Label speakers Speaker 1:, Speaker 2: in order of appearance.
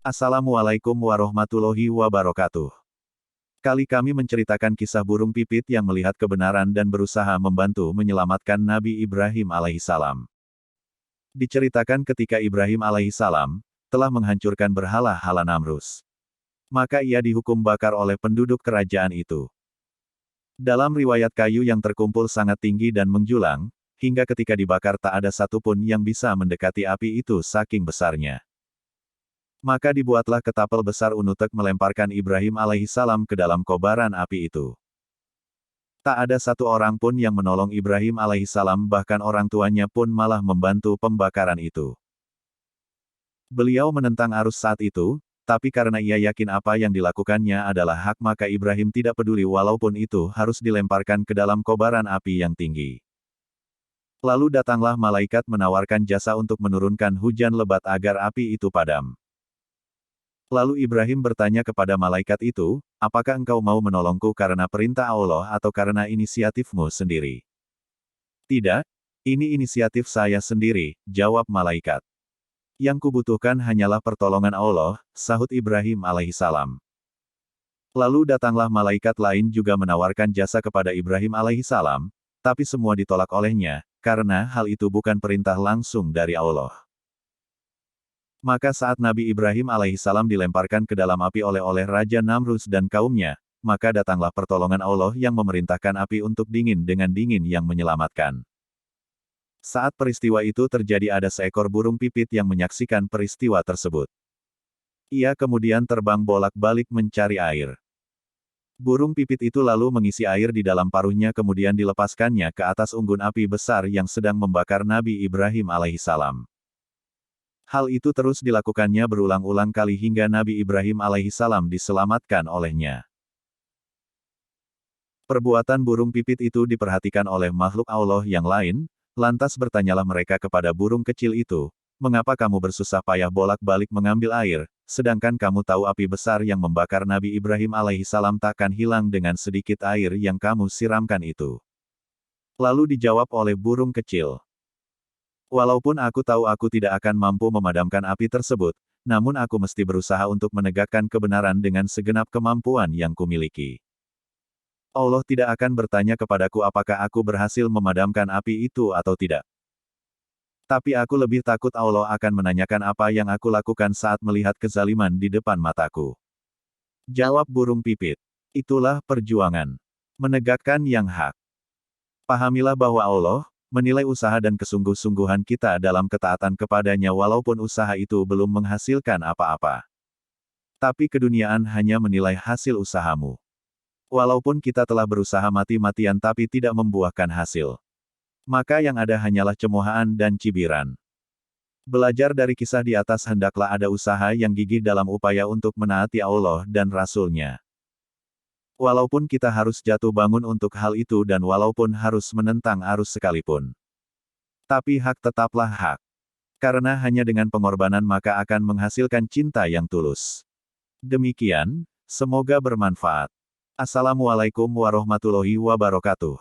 Speaker 1: Assalamualaikum warahmatullahi wabarakatuh. Kali kami menceritakan kisah burung pipit yang melihat kebenaran dan berusaha membantu menyelamatkan Nabi Ibrahim alaihissalam. Diceritakan ketika Ibrahim alaihissalam telah menghancurkan berhala-hala Namrus. Maka ia dihukum bakar oleh penduduk kerajaan itu. Dalam riwayat kayu yang terkumpul sangat tinggi dan menjulang, hingga ketika dibakar tak ada satupun yang bisa mendekati api itu saking besarnya. Maka dibuatlah ketapel besar unutek melemparkan Ibrahim alaihissalam ke dalam kobaran api itu. Tak ada satu orang pun yang menolong Ibrahim alaihissalam bahkan orang tuanya pun malah membantu pembakaran itu. Beliau menentang arus saat itu, tapi karena ia yakin apa yang dilakukannya adalah hak maka Ibrahim tidak peduli walaupun itu harus dilemparkan ke dalam kobaran api yang tinggi. Lalu datanglah malaikat menawarkan jasa untuk menurunkan hujan lebat agar api itu padam. Lalu Ibrahim bertanya kepada malaikat itu, apakah engkau mau menolongku karena perintah Allah atau karena inisiatifmu sendiri? Tidak, ini inisiatif saya sendiri, jawab malaikat. Yang kubutuhkan hanyalah pertolongan Allah, sahut Ibrahim alaihissalam. Lalu datanglah malaikat lain juga menawarkan jasa kepada Ibrahim alaihissalam, tapi semua ditolak olehnya, karena hal itu bukan perintah langsung dari Allah. Maka saat Nabi Ibrahim alaihissalam dilemparkan ke dalam api oleh-oleh Raja Namrus dan kaumnya, maka datanglah pertolongan Allah yang memerintahkan api untuk dingin dengan dingin yang menyelamatkan. Saat peristiwa itu terjadi ada seekor burung pipit yang menyaksikan peristiwa tersebut. Ia kemudian terbang bolak-balik mencari air. Burung pipit itu lalu mengisi air di dalam paruhnya kemudian dilepaskannya ke atas unggun api besar yang sedang membakar Nabi Ibrahim alaihissalam. Hal itu terus dilakukannya berulang-ulang kali hingga Nabi Ibrahim alaihissalam diselamatkan olehnya. Perbuatan burung pipit itu diperhatikan oleh makhluk Allah yang lain, lantas bertanyalah mereka kepada burung kecil itu, mengapa kamu bersusah payah bolak-balik mengambil air, sedangkan kamu tahu api besar yang membakar Nabi Ibrahim alaihissalam takkan hilang dengan sedikit air yang kamu siramkan itu. Lalu dijawab oleh burung kecil, Walaupun aku tahu aku tidak akan mampu memadamkan api tersebut, namun aku mesti berusaha untuk menegakkan kebenaran dengan segenap kemampuan yang kumiliki. Allah tidak akan bertanya kepadaku apakah aku berhasil memadamkan api itu atau tidak. Tapi aku lebih takut Allah akan menanyakan apa yang aku lakukan saat melihat kezaliman di depan mataku. Jawab burung pipit. Itulah perjuangan. Menegakkan yang hak. Pahamilah bahwa Allah, menilai usaha dan kesungguh-sungguhan kita dalam ketaatan kepadanya walaupun usaha itu belum menghasilkan apa-apa. Tapi keduniaan hanya menilai hasil usahamu. Walaupun kita telah berusaha mati-matian tapi tidak membuahkan hasil. Maka yang ada hanyalah cemoohan dan cibiran. Belajar dari kisah di atas hendaklah ada usaha yang gigih dalam upaya untuk menaati Allah dan Rasul-Nya. Walaupun kita harus jatuh bangun untuk hal itu dan walaupun harus menentang arus sekalipun. Tapi hak tetaplah hak. Karena hanya dengan pengorbanan maka akan menghasilkan cinta yang tulus. Demikian, semoga bermanfaat. Assalamualaikum warahmatullahi wabarakatuh.